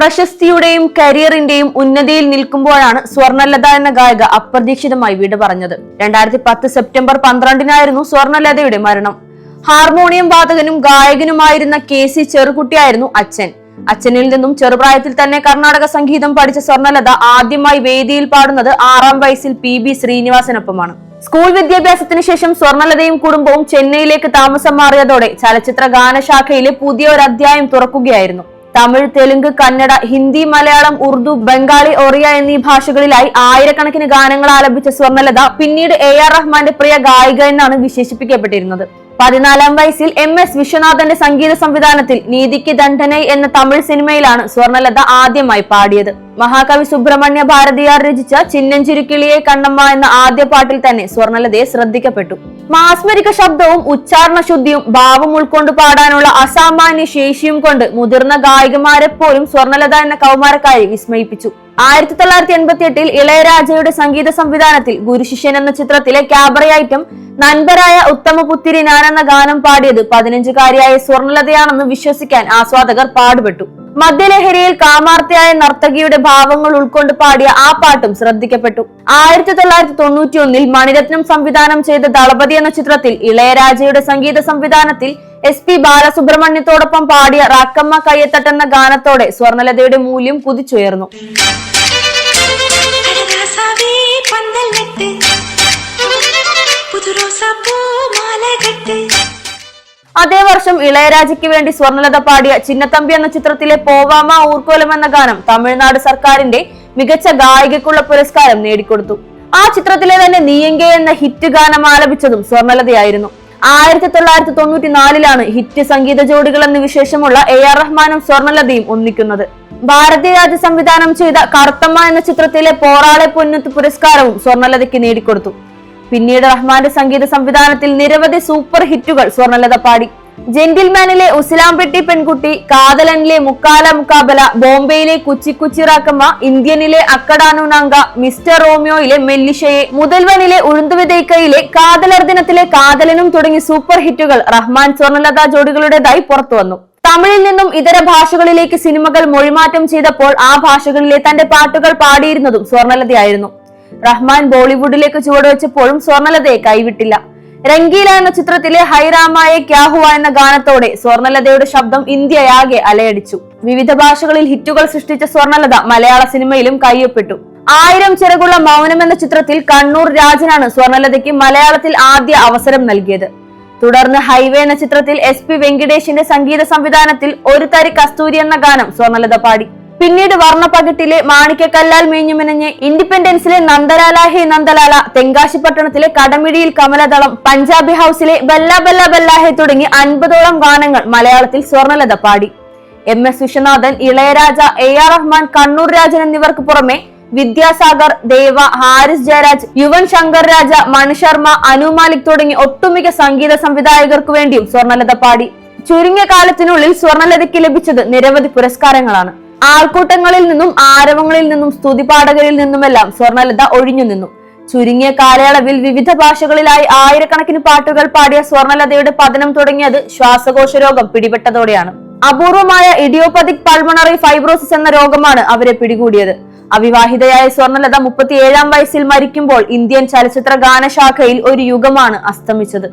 പ്രശസ്തിയുടെയും കരിയറിന്റെയും ഉന്നതിയിൽ നിൽക്കുമ്പോഴാണ് സ്വർണലത എന്ന ഗായിക അപ്രതീക്ഷിതമായി വിട പറഞ്ഞത്. രണ്ടായിരത്തി പത്ത് സെപ്റ്റംബർ പന്ത്രണ്ടിനായിരുന്നു സ്വർണലതയുടെ മരണം. ഹാർമോണിയം വാദകനും ഗായകനുമായിരുന്ന കെ സി ചെറുകുട്ടിയായിരുന്നു അച്ഛൻ. അച്ഛനിൽ നിന്നും ചെറുപ്രായത്തിൽ തന്നെ കർണാടക സംഗീതം പഠിച്ച സ്വർണലത ആദ്യമായി വേദിയിൽ പാടുന്നത് ആറാം വയസ്സിൽ പി ബി ശ്രീനിവാസനൊപ്പമാണ്. സ്കൂൾ വിദ്യാഭ്യാസത്തിന് ശേഷം സ്വർണലതയും കുടുംബവും ചെന്നൈയിലേക്ക് താമസം മാറിയതോടെ ചലച്ചിത്ര ഗാനശാഖയിലെ പുതിയ ഒരു അധ്യായം തുറക്കുകയായിരുന്നു. തമിഴ് തെലുങ്ക് കന്നഡ ഹിന്ദി മലയാളം ഉറുദു ബംഗാളി ഒറിയ എന്നീ ഭാഷകളിലായി ആയിരക്കണക്കിന് ഗാനങ്ങൾ ആലപിച്ച സ്വർണലത പിന്നീട് എ ആർ റഹ്മാന്റെ പ്രിയ ഗായിക എന്നാണ് വിശേഷിപ്പിക്കപ്പെട്ടിരുന്നത്. പതിനാലാം വയസ്സിൽ എം എസ് വിശ്വനാഥന്റെ സംഗീത സംവിധാനത്തിൽ നീതിക്ക് ദണ്ഡനൈ എന്ന തമിഴ് സിനിമയിലാണ് സ്വർണലത ആദ്യമായി പാടിയത്. മഹാകവി സുബ്രഹ്മണ്യ ഭാരതിയാർ രചിച്ച ചിന്നഞ്ചിരുക്കിളിയെ കണ്ണമ്മ എന്ന ആദ്യ പാട്ടിൽ തന്നെ സ്വർണലതയെ ശ്രദ്ധിക്കപ്പെട്ടു. മാസ്മരിക ശബ്ദവും ഉച്ചാരണ ശുദ്ധിയും ഭാവം ഉൾക്കൊണ്ട് പാടാനുള്ള അസാമാന്യ ശേഷിയും കൊണ്ട് മുതിർന്ന ഗായികമാരെ പോലും സ്വർണലത എന്ന കൗമാരക്കാരി വിസ്മയിപ്പിച്ചു. ആയിരത്തി തൊള്ളായിരത്തി എൺപത്തി എട്ടിൽ ഇളയരാജയുടെ സംഗീത സംവിധാനത്തിൽ ഗുരുശിഷ്യൻ എന്ന ചിത്രത്തിലെ ക്യാബറ ഐറ്റം നൻപരായ ഉത്തമപുത്തിരി ഞാൻ എന്ന ഗാനം പാടിയത് പതിനഞ്ചുകാരിയായ സ്വർണലതയാണെന്ന് വിശ്വസിക്കാൻ ആസ്വാദകർ പാടുപെട്ടു. മദ്യലഹരിയിൽ കാമാർത്തിയായ നർത്തകിയുടെ ഭാവങ്ങൾ ഉൾക്കൊണ്ട് പാടിയ ആ പാട്ടും ശ്രദ്ധിക്കപ്പെട്ടു. ആയിരത്തി തൊള്ളായിരത്തി തൊണ്ണൂറ്റി ഒന്നിൽ മണിരത്നം സംവിധാനം ചെയ്ത ദളപതി എന്ന ചിത്രത്തിൽ ഇളയരാജയുടെ സംഗീത സംവിധാനത്തിൽ എസ് പി ബാലസുബ്രഹ്മണ്യത്തോടൊപ്പം പാടിയ റാക്കമ്മ കയ്യത്തട്ടെന്ന ഗാനത്തോടെ സ്വർണലതയുടെ മൂല്യം കുതിച്ചുയർന്നു. അതേ വർഷം ഇളയരാജയ്ക്ക് വേണ്ടി സ്വർണലത പാടിയ ചിന്നത്തമ്പി എന്ന ചിത്രത്തിലെ പോവാമ ഊർക്കോലം എന്ന ഗാനം തമിഴ്നാട് സർക്കാരിന്റെ മികച്ച ഗായികയ്ക്കുള്ള പുരസ്കാരം നേടിക്കൊടുത്തു. ആ ചിത്രത്തിലെ തന്നെ നീയങ്കെ എന്ന ഹിറ്റ് ഗാനം ആലപിച്ചതും സ്വർണലതയായിരുന്നു. ആയിരത്തി തൊള്ളായിരത്തി തൊണ്ണൂറ്റി നാലിലാണ് ഹിറ്റ് സംഗീത ജോഡികൾ എന്ന് വിശേഷമുള്ള എ ആർ റഹ്മാനും സ്വർണലതയും ഒന്നിക്കുന്നത്. ഭാരതീയ രാജ്യ സംവിധാനം ചെയ്ത കറുത്തമ്മ എന്ന ചിത്രത്തിലെ പോറാളെ പൊന്നത്ത് പുരസ്കാരവും സ്വർണലതയ്ക്ക് നേടിക്കൊടുത്തു. പിന്നീട് റഹ്മാന്റെ സംഗീത സംവിധാനത്തിൽ നിരവധി സൂപ്പർ ഹിറ്റുകൾ സ്വർണലത പാടി. ജെന്റിൽമാനിലെ ഉസിലാംപെട്ടി പെൺകുട്ടി കാതലനിലെ മുക്കാല മുക്കാബല ബോംബെയിലെ കുച്ചി കുച്ചിറാക്കമ്മ ഇന്ത്യനിലെ അക്കടാനുനാങ്ക മിസ്റ്റർ റോമിയോയിലെ മെല്ലിഷയെ മുതൽവനിലെ ഉഴുന്തുവിതയ്ക്കയിലെ കാതലർ ദിനത്തിലെ കാതലനും തുടങ്ങി സൂപ്പർ ഹിറ്റുകൾ റഹ്മാൻ സ്വർണലത ജോഡികളുടേതായി പുറത്തുവന്നു തമിഴിൽ നിന്നും ഇതര ഭാഷകളിലേക്ക് സിനിമകൾ മൊഴിമാറ്റം ചെയ്തപ്പോൾ ആ ഭാഷകളിലെ തന്റെ പാട്ടുകൾ പാടിയിരുന്നതും സ്വർണലതയായിരുന്നു. റഹ്മാൻ ബോളിവുഡിലേക്ക് ചുവടുവെച്ചപ്പോഴും സ്വർണലതയെ കൈവിട്ടില്ല. രംഗീല എന്ന ചിത്രത്തിലെ ഹൈറാമായ ക്യാഹുവ എന്ന ഗാനത്തോടെ സ്വർണലതയുടെ ശബ്ദം ഇന്ത്യയാകെ അലയടിച്ചു. വിവിധ ഭാഷകളിൽ ഹിറ്റുകൾ സൃഷ്ടിച്ച സ്വർണലത മലയാള സിനിമയിലും കയ്യൊപ്പിട്ടു ആയിരം ചിറകുള്ള മൗനം എന്ന ചിത്രത്തിൽ കണ്ണൂർ രാജനാണ് സ്വർണലതയ്ക്ക് മലയാളത്തിൽ ആദ്യ അവസരം നൽകിയത്. തുടർന്ന് ഹൈവേ എന്ന ചിത്രത്തിൽ എസ് പി വെങ്കിടേഷിന്റെ സംഗീത സംവിധാനത്തിൽ ഒരു തരി കസ്തൂരി എന്ന ഗാനം സ്വർണലത പാടി. പിന്നീട് വർണപ്പകിട്ടിലെ മാണിക്കക്കല്ലാൽ മേഞ്ഞുമെനഞ്ഞ് ഇൻഡിപെൻഡൻസിലെ നന്ദലാല ഹേ നന്ദലാല തെങ്കാശി പട്ടണത്തിലെ കടമിടിയിൽ കമലദളം പഞ്ചാബി ഹൌസിലെ ബല്ല ബല്ല ബല്ല ഹേ തുടങ്ങി അൻപതോളം ഗാനങ്ങൾ മലയാളത്തിൽ സ്വർണലത പാടി. M S Viswanathan Ilaiyaraaja A R Rahman Kannur Rajan എന്നിവർക്ക് പുറമെ വിദ്യാസാഗർ ദേവ ഹാരിസ് ജയരാജ് യുവൻ ശങ്കർ രാജ മണിശർമ്മ അനു മാലിക് തുടങ്ങി ഒട്ടുമിക്ക സംഗീത സംവിധായകർക്ക് വേണ്ടിയും സ്വർണലത പാടി. ചുരുങ്ങിയ കാലത്തിനുള്ളിൽ സ്വർണലതയ്ക്ക് ലഭിച്ചത് നിരവധി പുരസ്കാരങ്ങളാണ്. ആൾക്കൂട്ടങ്ങളിൽ നിന്നും ആരവങ്ങളിൽ നിന്നും സ്തുതിപാഠകരിൽ നിന്നുമെല്ലാം സ്വർണലത ഒഴിഞ്ഞു നിന്നു. ചുരുങ്ങിയ കാലയളവിൽ വിവിധ ഭാഷകളിലായി ആയിരക്കണക്കിന് പാട്ടുകൾ പാടിയ സ്വർണലതയുടെ പതനം തുടങ്ങിയത് ശ്വാസകോശ രോഗം പിടിപെട്ടതോടെയാണ്. അപൂർവമായ ഇഡിയോപതിക് പൾമണറി ഫൈബ്രോസിസ് എന്ന രോഗമാണ് അവരെ പിടികൂടിയത്. അവിവാഹിതയായ സ്വർണലത മുപ്പത്തിയേഴാം വയസ്സിൽ മരിക്കുമ്പോൾ ഇന്ത്യൻ ചലച്ചിത്ര ഗാനശാഖയിൽ ഒരു യുഗമാണ് അസ്തമിച്ചത്.